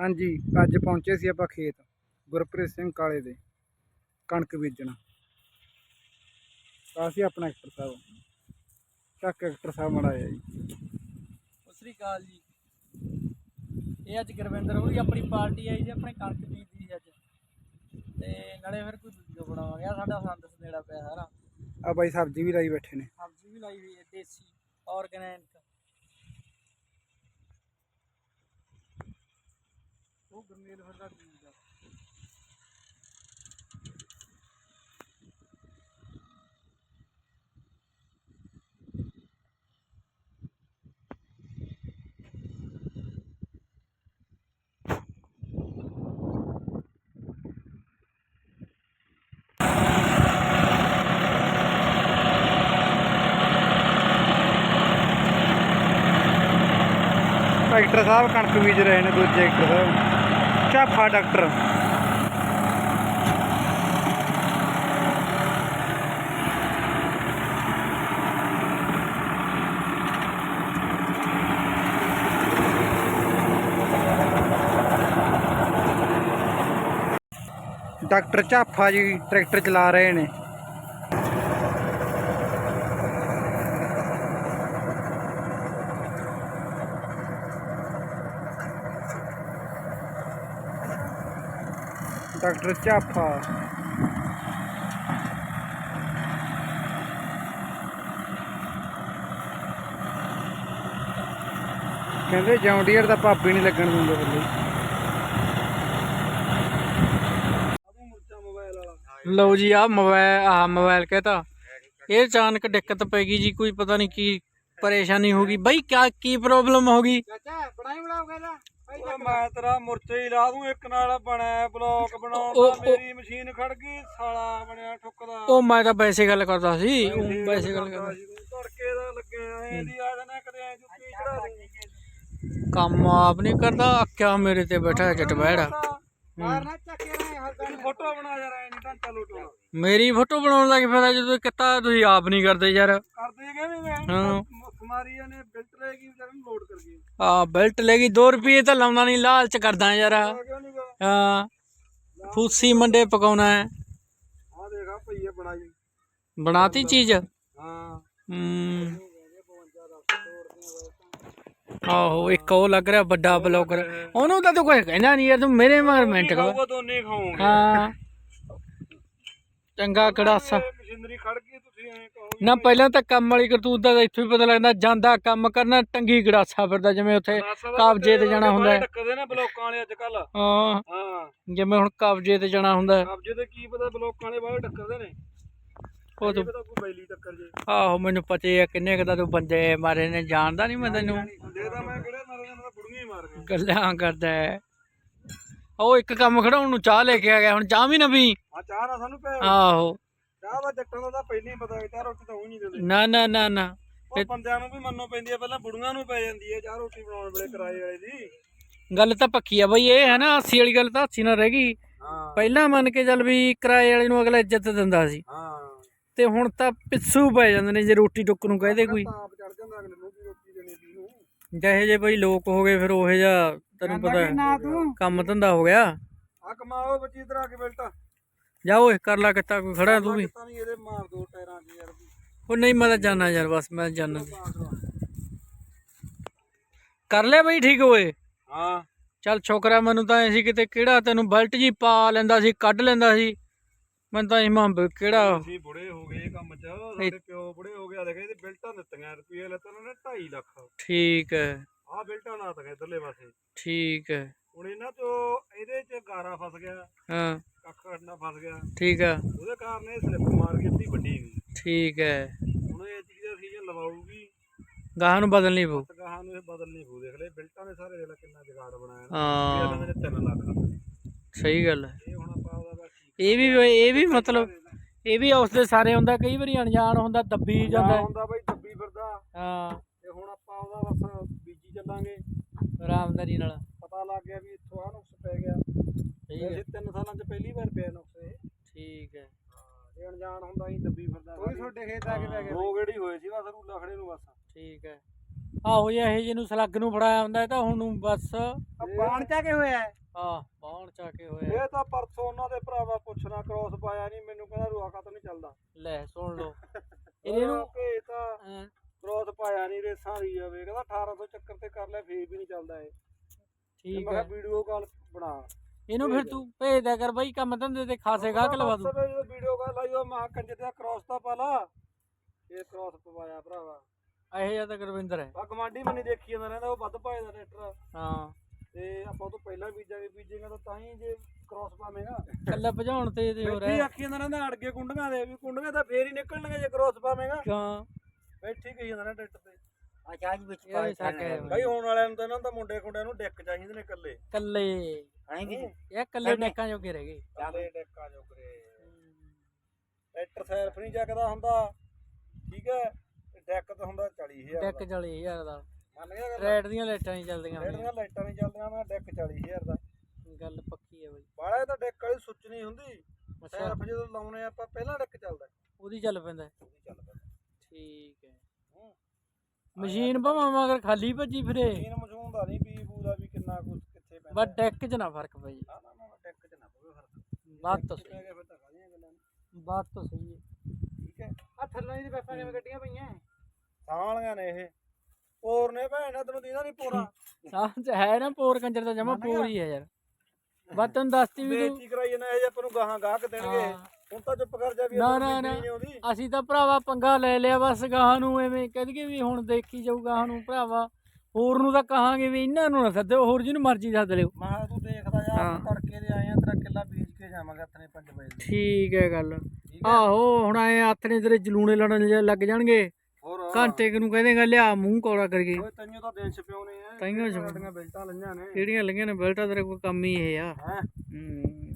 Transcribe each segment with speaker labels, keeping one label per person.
Speaker 1: ਹਾਂਜੀ ਅੱਜ ਪਹੁੰਚੇ ਸੀ ਆਪਾਂ ਖੇਤ ਗੁਰਪ੍ਰੀਤ ਸਿੰਘ ਕਾਲੇ ਦੇ ਕਣਕ ਬੀਜਣ। ਤਾਂ ਸੀ ਆਪਣਾ ਐਕਟਰ ਸਾਹਿਬ ਚੱਕ ਐਕਟਰ ਸਾਹਿਬ ਮੜਾ ਆਇਆ ਜੀ।
Speaker 2: ਸਤਿ ਸ੍ਰੀ ਅਕਾਲ ਜੀ। ਇਹ ਅੱਜ ਗੁਰਵਿੰਦਰ ਹੋਰੀ ਆਪਣੀ ਪਾਰਟੀ ਆਈ ਜੀ ਆਪਣੇ ਕਣਕ ਬੀਜਦੀ ਸੀ ਅੱਜ। ਤੇ ਨਾਲੇ ਫਿਰ ਕੋਈ ਵੀਡੀਓ ਬਣਾਵਾਂਗੇ ਆਹ ਸਾਡਾ ਸੰਦ ਸਨੇੜਾ ਪਿਆ ਸਾਰਾ।
Speaker 1: ਆ ਬਾਈ ਸਬਜ਼ੀ ਵੀ ਲਾਈ ਬੈਠੇ ਨੇ।
Speaker 2: ਸਬਜ਼ੀ ਵੀ ਲਾਈ ਹੋਈ ਹੈ ਦੇਸੀ ਆਰਗੈਨਿਕ ਉਹ ਗਰਮੇਲ ਫਿਰਦਾ ਬੀਜ ਦਾ
Speaker 1: ਐਕਟਰ ਸਾਹਿਬ ਕਣਕ ਬੀਜ ਰਹੇ ਨੇ ਦੂਜੇ ਐਕਟਰ ਸਾਹਿਬ। Jhafa doctor. Doctor Jhafa ji tractor ਚਲਾ ਰਹੇ ਨੇ। ਡਾਕਟਰ ਝਾਫਾ। ਕਹਿੰਦੇ ਜੌਂਡੀਅਰ ਦਾ ਭਾਬੀ ਨਹੀਂ ਲੱਗਣ ਦਿੰਦੇ ਬੱਲੇ।
Speaker 2: ਲਓ ਜੀ ਆ ਮੋਬਾਈਲ ਆ ਮੋਬਾਈਲ ਕਹਤਾ। ਇਹ ਅਚਾਨਕ ਦਿੱਕਤ ਪੈ ਗਈ ਜੀ, ਕੋਈ ਪਤਾ ਨਹੀਂ ਕੀ ਪਰੇਸ਼ਾਨੀ ਹੋ ਗਈ। ਬਈ ਕਿਆ ਕੀ ਪ੍ਰੋਬਲਮ ਹੋ ਗਈ?
Speaker 1: ਚਾਚਾ ਬਣਾਈ ਬਣਾ ਕਹਿੰਦਾ
Speaker 3: ਓਏ ਮੈਂ ਤੇਰਾ ਮੁਰਚੇ ਹੀ ਲਾ ਦੂੰ ਇੱਕ ਨਾਲ ਬਣਾਇਆ ਬਲੌਕ
Speaker 2: ਉਹ-
Speaker 3: ਬਣਾਉਂਦਾ
Speaker 2: ਉਹ-
Speaker 3: ਮੇਰੀ ਮਸ਼ੀਨ ਖੜ ਗਈ ਸਾਲਾ ਬਣਿਆ ਠੁੱਕਦਾ।
Speaker 2: ਉਹ ਮੈਂ ਤਾਂ ਵੈਸੇ ਗੱਲ ਕਰਦਾ ਸੀ ਉਹ ਵੈਸੇ ਗੱਲ ਕਰਦਾ
Speaker 3: ਤੜਕੇ ਦਾ ਲੱਗਿਆ ਐ ਦੀ ਆ ਜਾਣਾ ਕਦੇ ਐ ਜੁੱਤੀ ਚੜਾ ਦੇ।
Speaker 2: ਕੰਮ ਆਪ ਨਹੀਂ ਕਰਦਾ ਅੱਕਿਆ ਮੇਰੇ ਤੇ ਬੈਠਾ ਜਟ ਬੈੜਾ
Speaker 1: ਮਾਰਨਾ ਚੱਕੇ ਰਹੇ ਹਲਦਾ
Speaker 3: ਫੋਟੋ ਬਣਾ ਯਾਰ ਐ ਨਹੀਂ ਢਾਂਚਾ ਲੋਟੋ
Speaker 2: ਮੇਰੀ ਫੋਟੋ ਬਣਾਉਣ ਲੱਗ ਫਾਇਦਾ ਜਦੋਂ ਕਿਤਾ ਤੁਸੀਂ ਆਪ ਨਹੀਂ ਕਰਦੇ ਯਾਰ।
Speaker 3: ਕਰਦੇ ਵੀ ਮੈਂ
Speaker 2: ਹਾਂ।
Speaker 3: ਕੁਮਾਰੀ ਨੇ ਬਿਲਟ ਲੈ ਗਈ ਵਿਚਾਰੇ ਨੂੰ ਲੋਡ ਕਰ ਗਈ।
Speaker 2: ਆ ਬੈਲਟ ਲੈ ਗਈ 2 ਰੁਪਏ ਤਾਂ ਲਾਉਂਦਾ ਨਹੀਂ ਲਾਲਚ ਕਰਦਾ ਯਾਰ। ਹਾਂ ਫੂਸੀ ਮੰਡੇ ਪਕਾਉਣਾ ਹੈ।
Speaker 3: ਆ ਦੇਖਾ ਭਈਏ ਬਣਾਈ।
Speaker 2: ਬਣਾਤੀ ਚੀਜ਼?
Speaker 3: ਹਾਂ।
Speaker 2: ਹੂੰ। ਆਹੋ ਇੱਕ ਉਹ ਲੱਗ ਰਿਹਾ ਵੱਡਾ ਬਲੌਗਰ। ਉਹਨੂੰ ਤਾਂ ਤੂੰ ਕੁਝ ਕਹਿੰਦਾ ਨਹੀਂ ਯਾਰ ਤੂੰ ਮੇਰੇ ਮਗਰ ਮਿੰਟ
Speaker 3: ਦੋਨੇ
Speaker 2: ਹਾਂ। ਚੰਗਾ ਕੜਾਸਾ।
Speaker 3: ਮਸ਼ੀਨਰੀ ਖੜ ਗਈ ਤੁਸੀਂ ਐ ਕਹੋ
Speaker 2: ਨਾ ਪਹਿਲਾਂ ਤਾਂ ਕੰਮ ਵਾਲੀ ਕਰਤੂਤ ਦਾ ਤਾਂ ਇੱਥੋਂ ਹੀ ਪਤਾ ਲੱਗਦਾ ਜਾਂਦਾ ਕੰਮ ਕਰਨਾ ਟੰਗੀ ਗੜਾਸਾ ਫਿਰਦਾ ਜਿਵੇਂ ਉੱਥੇ ਕਬਜੇ ਤੇ ਜਾਣਾ ਹੁੰਦਾ। ਹੈ।
Speaker 3: ਟੱਕਦੇ ਨੇ ਬਲੋਕਾਂ ਵਾਲੇ ਅੱਜ ਕੱਲ
Speaker 2: ਹਾਂ।
Speaker 3: ਹਾਂ।
Speaker 2: ਜਿਵੇਂ ਹੁਣ ਕਬਜੇ ਤੇ ਜਾਣਾ ਹੁੰਦਾ। ਹੈ।
Speaker 3: ਕਬਜੇ ਤੇ ਕੀ ਪਤਾ ਬਲੋਕਾਂ ਵਾਲੇ ਬਾਹਰ ਟੱਕਰਦੇ ਨੇ।
Speaker 2: ਉਹ
Speaker 3: ਕੀ
Speaker 2: ਤੂੰ
Speaker 3: ਪਤਾ ਕੋਈ ਬੈਲੀ ਟੱਕਰ ਜੇ।
Speaker 2: ਆਹੋ ਮੈਨੂੰ ਪਤੇ ਆ ਕਿੰਨੇ ਕੁ ਦਾ ਤੂੰ ਬੰਦੇ ਮਾਰੇ ਨੇ ਜਾਣਦਾ ਨਹੀਂ ਮੈਂ ਤੈਨੂੰ।
Speaker 3: ਦੇ ਤਾਂ ਮੈਂ ਕਿਹੜੇ ਮਾਰੇ ਨੇ ਮੈਂ ਬੁੜੀਆਂ ਹੀ ਮਾਰ ਗਿਆ
Speaker 2: ਗੱਲਾਂ ਕਰਦਾ ਹੈ। ਉਹ ਇੱਕ ਕੰਮ ਖੜਾਉਣ ਨੂੰ ਚਾਹ ਲੈ ਕੇ ਆ ਗਿਆ ਹੁਣ ਚਾਹ ਵੀ ਨਾ ਵੀ
Speaker 3: ਆ ਚਾਹ ਨਾ ਸਾਨੂੰ ਪੈ
Speaker 2: ਆਹੋ।
Speaker 3: ਚਾਹ ਦਾ ਜੱਟਾਂ ਦਾ ਤਾਂ ਪਹਿਲਾਂ ਹੀ ਪਤਾ ਹੈ ਚਾਹ ਰੋਟੀ ਤਾਂ ਉਹ ਨਹੀਂ ਦਿੰਦੇ।
Speaker 2: ਨਾ ਨਾ ਨਾ ਨਾ।
Speaker 3: ਉਹ ਬੰਦਿਆਂ ਨੂੰ ਵੀ ਮੰਨੋ ਪੈਂਦੀ ਹੈ ਪਹਿਲਾਂ ਬੁੜੀਆਂ ਨੂੰ ਪੈ ਜਾਂਦੀ ਹੈ ਚਾਹ ਰੋਟੀ ਬਣਾਉਣ ਵੇਲੇ ਕਿਰਾਏ ਵਾਲੇ ਦੀ।
Speaker 2: ਗੱਲ ਤਾਂ ਪੱਕੀ ਆ ਬਈ ਇਹ ਹੈ ਨਾ ਹਾਸੀ ਵਾਲੀ ਗੱਲ ਤਾਂ ਹਾਸੀ ਨਾਲ ਰਹਿ ਗਈ।
Speaker 3: ਹਾਂ।
Speaker 2: ਪਹਿਲਾਂ ਮੰਨ ਕੇ ਚੱਲ ਵੀ ਕਿਰਾਏ ਵਾਲੇ ਨੂੰ ਅਗਲਾ ਇੱਜ਼ਤ ਦਿੰਦਾ ਸੀ।
Speaker 3: ਹਾਂ।
Speaker 2: ਤੇ ਹੁਣ ਤਾਂ ਪਿੱਛੂ ਪੈ ਜਾਂਦੇ ਨੇ ਜੇ ਰੋਟੀ ਟੁੱਕ ਨੂੰ ਕਹਦੇ ਕੋਈ।
Speaker 3: ਆਪ ਚੜ ਜਾਂਦਾ ਅਗਲੇ ਨੂੰ ਵੀ ਰੋਟੀ ਦੇਣੀ ਦੀ ਨੂੰ
Speaker 2: ਜਿਹੇ ਜੇ ਬਈ ਲੋਕ ਹੋ ਗਏ ਫਿਰ ਉਹੇ ਜਿਹਾ ਤੈਨੂੰ ਪਤਾ ਹੈ, ਕੰਮ ਧੰਦਾ ਹੋ ਗਿਆ।
Speaker 3: ਆ ਕਮਾਓ ਬੱਚੀ ਆ ਕੇ ਬੈਲਟਾ
Speaker 2: ਜਾ ਓਏ ਕਰ ਲਾ ਕਿੱਤਾ ਕੋਈ ਖੜਾ ਤੂੰ ਵੀ।
Speaker 3: ਤਾਂ ਨਹੀਂ ਇਹਦੇ ਮਾਰ ਦੋ ਟਾਇਰਾਂ 'ਚ ਯਾਰ
Speaker 2: ਉਹ ਨਹੀਂ ਮੈਂ ਤਾਂ ਜਾਣਾ ਯਾਰ ਬਸ ਮੈਂ ਜਾਣਾ ਕਰ ਲਿਆ ਬਈ ਠੀਕ ਓਏ।
Speaker 3: ਹਾਂ।
Speaker 2: ਚੱਲ ਸ਼ੁਕਰ ਹੈ ਮੈਨੂੰ ਤਾਂ ਐ ਸੀ ਕਿਤੇ ਕਿਹੜਾ ਤੈਨੂੰ ਬੈਲਟ ਜੀ ਪਾ ਲੈਂਦਾ ਸੀ ਕੱਢ ਲੈਂਦਾ ਸੀ। ਮੈਂ ਤਾਂ ਇਮਾਂ ਕਿਹੜਾ
Speaker 3: ਅਸੀਂ ਬੁੜੇ ਹੋ ਗਏ ਇਹ ਕੰਮ 'ਚ। ਸਾਡੇ ਪਿਓ ਬੁੜੇ ਹੋ ਗਿਆ ਦੇਖੇ ਇਹਦੇ ਬਿਲਟਾਂ ਦਿੱਤੀਆਂ ਰੁਪਏ ਲੱਤਾਂ ਨੇ 2.5 ਲੱਖ।
Speaker 2: ਠੀਕ ਹੈ।
Speaker 3: ਆਹ ਬਿਲਟਾਂ ਨਾ ਤਗੇ ਇਧਰਲੇ ਪਾਸੇ।
Speaker 2: ਠੀਕ ਹੈ।
Speaker 3: ਹੁਣ ਇਹਨਾਂ ਤੋਂ ਇਹਦੇ 'ਚ ਗਾਰਾ ਫਸ ਗਿਆ।
Speaker 2: ਹਾਂ।
Speaker 3: ਕੱਖ ਕੱਢਣਾ ਫਸ ਗਿਆ।
Speaker 2: ਠੀਕ ਹੈ
Speaker 3: ਉਹਦੇ ਕਾਰਨ ਇਹ ਸਲਿੱਪ ਮਾਰ ਕੇ ਅੱਧੀ ਵੱਡੀ ਗਈ।
Speaker 2: ਠੀਕ ਹੈ
Speaker 3: ਹੁਣ ਇਹ ਚੀਜ਼ ਦਾ ਸੀਜ਼ਨ ਲਵਾਉਗੀ
Speaker 2: ਗਾਹਾਂ ਨੂੰ ਬਦਲਣੀ ਪਊ।
Speaker 3: ਗਾਹਾਂ ਨੂੰ ਇਹ ਬਦਲਣੀ ਪਊ ਦੇਖ ਲੈ ਬਿਲਟਾਂ ਨੇ ਸਾਰੇ ਜਿਹੜਾ ਕਿੰਨਾ ਜਗਾੜ ਬਣਾਇਆ
Speaker 2: ਹਾਂ।
Speaker 3: ਇਹਨਾਂ ਨੇ 3 ਲੱਖ।
Speaker 2: ਸਹੀ ਗੱਲ ਹੈ
Speaker 3: ਇਹ ਹੁਣ ਆਪਾਂ ਉਹਦਾ
Speaker 2: ਇਹ ਵੀ ਇਹ ਵੀ ਮਤਲਬ ਇਹ ਵੀ ਉਸ ਦੇ ਸਾਰੇ ਹੁੰਦਾ ਕਈ ਵਾਰੀ ਅਣਜਾਣ ਹੁੰਦਾ ਦੱਬੀ ਜਾਂਦਾ।
Speaker 3: ਹੁੰਦਾ ਬਾਈ ਦੱਬੀ ਫਿਰਦਾ।
Speaker 2: ਹਾਂ।
Speaker 3: ਤੇ ਹੁਣ ਆਪਾਂ ਉਹਦਾ ਬਸ ਬੀਜੀ ਚੱਲਾਂਗੇ।
Speaker 2: ਆਰਾਮਦਾਰੀ ਨਾਲ।
Speaker 3: ਪਤਾ ਲੱਗ ਗਿਆ ਵੀ ਇੱਥੋਂ ਆ ਨੁਕਸ ਪੈ ਗਿਆ
Speaker 2: ਸਹੀ ਹੈ।
Speaker 3: ਵੈਸੇ ਤਿੰਨ ਸਾਲਾਂ 'ਚ ਪਹਿਲੀ ਵਾਰ ਪਿਆ ਨੁਕਸ ਇਹ।
Speaker 2: ਠੀਕ ਹੈ।
Speaker 3: ਜੇ ਅਣਜਾਣ ਹੁੰਦਾ ਸੀ ਦੱਬੀ ਫਿਰਦਾ
Speaker 1: ਕੋਈ ਤੁਹਾਡੇ ਖੇਤ ਆ ਕੇ ਪੈ ਗਿਆ
Speaker 3: ਦੋ ਗੇੜੀ ਹੋਏ ਸੀ ਬਸ ਰੂਲਾ ਖੜੇ ਨੂੰ ਬਸ।
Speaker 2: ਠੀਕ ਹੈ। ਆਹੋ ਜੇ ਇਹ ਜਿਹਨੂੰ ਸਲੱਗ ਨੂੰ ਫੜਾਇਆ ਹੁੰਦਾ ਇਹ ਤਾਂ ਹੁਣ ਨੂੰ ਬਸ
Speaker 1: ਬਾਣ ਚਾ ਕੇ ਹੋਇਆ ਹੈ?
Speaker 2: ਆ ਬਾਹਣ ਚਾ ਕੇ ਹੋਇਆ
Speaker 3: ਇਹ ਤਾਂ ਪਰਸੋਂ ਉਹਨਾਂ ਦੇ ਭਰਾਵਾ ਪੁੱਛਣਾ ਕ੍ਰੋਸ ਪਾਇਆ ਨਹੀਂ ਮੈਨੂੰ ਕਹਿੰਦਾ ਰੁਆ ਕਾ ਨਹੀਂ ਚੱਲਦਾ।
Speaker 2: ਲੈ ਸੁਣ ਲਓ। ਇਹਨੂੰ
Speaker 3: ਭੇਜ ਤਾਂ ਕ੍ਰੋਸ ਪਾਇਆ ਨਹੀਂ ਰੇਸਾਂ ਦੀ ਜਾਵੇ। ਕਹਿੰਦਾ 1800 ਚੱਕਰ ਤੇ ਕਰ ਲੈ ਫੇਰ ਵੀ ਨਹੀਂ ਚੱਲਦਾ ਇਹ। ਤੇ
Speaker 2: ਠੀਕ
Speaker 3: ਮੈਂ
Speaker 2: ਹੈ।
Speaker 3: ਕਿਹਾ ਵੀਡੀਓ ਕਾਲ ਬਣਾ।
Speaker 2: ਇਹਨੂੰ ਫਿਰ ਤੂੰ ਭੇਜ ਦਿਆ ਕਰ ਬਾਈ ਕੰਮ ਧੰਦੇ ਤੇ ਖਾਸੇ ਗਾਹਕ ਲਵਾ ਦੂੰ।
Speaker 3: ਵੀਡੀਓ ਕਾਲ ਲਾਈ ਉਹ ਮਾਂ ਕੰਜੇ ਤੇ ਕ੍ਰੋਸ ਤਾਂ ਪਾ ਲਾ। ਇਹ ਕ੍ਰੋਸ ਪਵਾਇਆ ਭਰਾਵਾ।
Speaker 2: ਇਹ ਜਿਹਾ ਤਾਂ ਗੁਰਵਿੰਦਰ ਹੈ।
Speaker 3: ਆ ਗਵਾਂਢੀ ਮਨੀ ਦੇਖੀ ਜਾਂਦਾ ਰਹਿੰਦਾ ਉਹ ਵੱਧ ਪਾਏ ਦਾ ਟਰੈਕਟਰ
Speaker 2: ਹਾਂ।
Speaker 3: ਤੇ ਆਪਾਂ ਉਹ ਤੋਂ ਪਹਿਲਾਂ ਬੀਜਾਂਗੇ ਬੀਜੇਗਾ ਤਾਂ ਤਾਂ ਹੀ ਜੇ ਕ੍ਰੋਸ ਪਾਵੇਂਗਾ।
Speaker 2: ਕੱਲਾ ਭਜਾਉਣ ਤੇ ਤੇ ਹੋ
Speaker 3: ਬੈਠੀ
Speaker 2: ਰਿਹਾ।
Speaker 3: ਆਖੀ ਜਾਂਦਾ ਰਹਿੰਦਾ ਅੜ ਕੁੰਡੀਆਂ ਦੇ ਵੀ ਕੁੰਡੀਆਂ ਤਾਂ ਫੇਰ ਹੀ ਨਿਕਲਣਗੇ ਜੇ ਕ੍ਰੋਸ ਪਾਵੇਂਗਾ।
Speaker 2: ਕਿਉਂ
Speaker 3: ਬੈਠੀ ਕਹੀ ਜਾਂਦਾ ਨਾ ਟਰੈਕਟਰ ਤੇ।
Speaker 4: ਅੱਛਾ ਅੱਜ ਵਿੱਚ
Speaker 2: ਹੈ
Speaker 3: ਬਾਈ ਹੋਣ ਵਾਲਿਆਂ ਨੂੰ ਤਾਂ ਇਹਨਾਂ ਦਾ ਮੁੰਡੇ ਕੁੰਡਿਆਂ ਨੂੰ ਡੈਕ ਚਾਹੀਦੇ ਨੇ ਇਕੱਲੇ।
Speaker 2: ਕੱਲੇ
Speaker 4: ਹਣੇ ਵੀ
Speaker 2: ਇਹ ਕੱਲੇ ਡੇਕਾਂ ਜੋਗੇ ਰਹਿ ਗਏ।
Speaker 3: ਇਕੱਲੇ ਡੈਕਾਂ ਜੋਗਰੇ ਟਰੈਕਟਰ ਸੈਲਫ ਨਹੀਂ ਚੱਕਦਾ ਹੁੰਦਾ। ਠੀਕ ਹੈ। ਤੇ ਡੈਕ ਤਾਂ ਹੁੰਦਾ 40000
Speaker 2: ਡੈਕ
Speaker 3: ਦਾ
Speaker 2: 40000 ਦਾ।
Speaker 3: ਮੰਨ ਗਿਆ ਗੱਲ?
Speaker 2: ਰੈਡ ਦੀਆਂ ਲਾਈਟਾਂ ਨਹੀਂ ਚੱਲਦੀਆਂ
Speaker 3: ਲਾਈਟਾਂ ਨਹੀਂ ਚੱਲਦੀਆਂ ਮੈਂ ਡੈਕ 40000 ਦਾ।
Speaker 2: ਗੱਲ ਪੱਕੀ ਹੈ ਬਾਈ।
Speaker 3: ਬਾੜਾ ਤਾਂ ਡੈਕ ਵਾਲੀ ਸੁੱਚ ਨਹੀਂ ਹੁੰਦੀ।
Speaker 2: ਅੱਛਾ।
Speaker 3: ਸੈਲਫ ਜਦੋਂ ਲਾਉਨੇ ਆਪਾਂ ਪਹਿਲਾਂ ਡੈਕ ਚੱਲਦਾ।
Speaker 2: ਉਹਦੀ ਚੱਲ ਪੈਂਦਾ। ਹੈ।
Speaker 3: ਉਹਦੀ ਚੱਲ ਪੈਂਦਾ।
Speaker 2: ਠੀਕ ਹੈ।
Speaker 3: ਹੂੰ।
Speaker 2: ਮਸ਼ੀਨ ਭਾਵੇਂ ਮਗਰ ਖਾਲੀ ਭੱਜੀ ਫਿਰੇ।
Speaker 3: ਮਸ਼ੀਨ ਮਸ਼ੂਨ ਦਾ ਨਹੀਂ ਪੀ ਪੂ ਦਾ ਵੀ ਕਿੰਨਾ ਕੁਝ ਕਿੱਥੇ ਪੈਂਦਾ
Speaker 2: ਬਸ ਡੈਕ 'ਚ ਨਾ ਫ਼ਰਕ ਪਈ
Speaker 3: ਨਾ ਨਾ ਨਾ ਡੈਕ 'ਚ ਨਾ ਪਵੇ ਫ਼ਰਕ।
Speaker 2: ਬਾਤ ਤਾਂ ਸਹੀ। ਬਾਤ ਤਾਂ ਸਹੀ ਹੈ।
Speaker 3: ਠੀਕ ਹੈ।
Speaker 1: ਆ ਥੱਲਾਂ ਦੀ ਪੈਪਾਂ ਕਿਵੇਂ ਗੱਡੀਆਂ ਪਈਆਂ
Speaker 3: ਸਾਲੀਆਂ ਨੇ ਇਹ। ਪੋਰ ਨੇ ਭੈਣ ਤੈਨੂੰ ਦੀਦਾ ਨਹੀਂ ਪੋਰਾ।
Speaker 2: ਸਾਹ ਚ ਹੈ ਨਾ ਪੋਰ ਕੰਜਰ ਦਾ ਜਮਾ ਪੋਰ ਹੀ ਹੈ ਯਾਰ। ਬਸ ਤੈਨੂੰ ਦੱਸਤੀ ਵੀ ਤੂੰ
Speaker 3: ਬੇਇੱਜ਼ਤੀ ਕਰਾਈ ਜਾਂਦਾ ਇਹ ਜੇ ਆਪਾਂ ਨੂੰ ਗਾਹਾਂ ਗਾਹਕ ਦੇਣਗੇ। ਹੁਣ ਤਾਂ ਚੁੱਪ ਕਰ ਜਾ ਵੀ
Speaker 2: ਨਾ,
Speaker 3: ਨੂੰ
Speaker 2: ਨਾ, ਅਸੀਂ ਤਾਂ ਭਰਾਵਾ ਪੰਗਾ ਲੈ ਲਿਆ ਬਸ ਗਾਹਾਂ ਨੂੰ ਐਵੇਂ ਕਹਦਗੇ ਵੀ ਹੁਣ ਦੇਖੀ ਜਾਊ ਗਾਹਾਂ ਨੂੰ ਭਰਾਵਾ। ਹੋਰ ਨੂੰ ਤਾਂ ਕਹਾਂਗੇ ਵੀ ਇਹਨਾਂ ਨੂੰ ਨਾ ਸੱਦਿਓ ਹੋਰ ਜਿਹਨੂੰ ਮਰਜ਼ੀ ਸੱਦ ਲਿਓ।
Speaker 3: ਮੈਂ ਕਿਹਾ ਤੂੰ ਦੇਖਦਾ
Speaker 2: ਹਾਂ।
Speaker 3: ਆਪਾਂ ਤੜਕੇ ਦੇ ਆਏ ਆ ਤੇਰਾ ਕਿੱਲਾ ਬੀਜ ਕੇ ਜਾਵਾਂਗੇ ਆਪਣੇ 5 ਵਜੇ।
Speaker 2: ਠੀਕ ਹੈ ਗੱਲ।
Speaker 3: ਠੀਕ ਹੈ।
Speaker 2: ਆਹੋ ਹੁਣ ਐ ਹੱਥ ਨੇ ਤੇਰੇ ਜਲੂਣੇ ਲੜਨ ਜ- ਲੱਗ ਜਾਣਗੇ।
Speaker 3: ਹੋਰ।
Speaker 2: ਘੰਟੇ ਕੁ ਨੂੰ ਕਹਦੇਗਾ ਲਿਆ ਮੂੰਹ ਕੌੜਾ ਕਰਕੇ।
Speaker 3: ਓਏ ਤੈਨੂੰ ਤਾਂ ਆ।
Speaker 2: ਤਾਈਓ ਛਪਾਉਣੇ।
Speaker 3: ਸਾਡੀਆਂ ਬੈਲਟਾਂ ਲੰਘੀਆਂ ਨੇ।
Speaker 2: ਕਿਹੜੀਆਂ ਨੇ ਬੈਲਟਾ ਤੇਰੇ ਕੋਈ ਕੰਮ ਹੀ ਇਹ ਆ।
Speaker 3: ਹੈ?
Speaker 2: ਹੂੰ।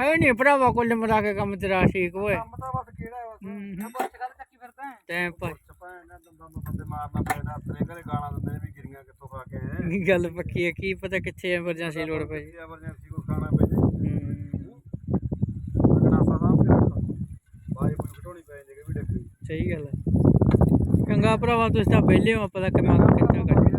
Speaker 2: ਹੈ ਨਹੀਂ ਭਰਾਵਾ ਕੁੱਲ ਮਿਲਾ ਕੇ ਕੰਮ ਤੇਰਾ ਠੀਕ ਓਏ
Speaker 3: ਕੰਮ ਤਾਂ ਬਸ ਕਿਹੜਾ ਹੈ ਬਸ।
Speaker 2: ਹੂੰ
Speaker 1: ਬੱਸ ਗੱਲ ਚੱਕੀ ਫਿਰਦਾ ਹੈ।
Speaker 2: ਟਾਈਮ ਪਰ
Speaker 3: ਛਪਾਇਆ ਨਾ ਦੰਦਾਂ ਨੂੰ ਮਾਰਨਾ ਪੈਦਾ ਤੇਰੇ ਘਰੇ ਗਾਲਾਂ ਦਿੰਦੇ ਨੇ ਵੀ ਕਿੱਥੋਂ ਕੇ
Speaker 2: ਨਹੀਂ ਗੱਲ ਪੱਕੀ ਹੈ ਕੀ ਪਤਾ ਕਿੱਥੇ ਐਮਰਜੈਂਸੀ ਲੋੜ ਪਈ।
Speaker 3: ਐਮਰਜੈਂਸੀ ਕੋ ਖਾਣਾ ਪੈ ਜੇ।
Speaker 2: ਹੂੰ।
Speaker 3: ਗਨਾਸਾ ਸਾਹਮ ਕੇ ਰੱਖ ਬਾਈ ਕੋਈ ਘਟੋਣੀ ਪੈ ਜਾਂਦੀ ਕਿ ਵੀ ਡੱਕਰੀ
Speaker 2: ਸਹੀ ਗੱਲ ਹੈ। ਚੰਗਾ ਭਰਾਵਾ ਤੁਸੀਂ ਤਾਂ ਵਿਹਲੇ ਹੋ ਆਪਾਂ ਤਾਂ ਕਿੰਨਾ ਕਿੱਦਾਂ ਕਰਦੇ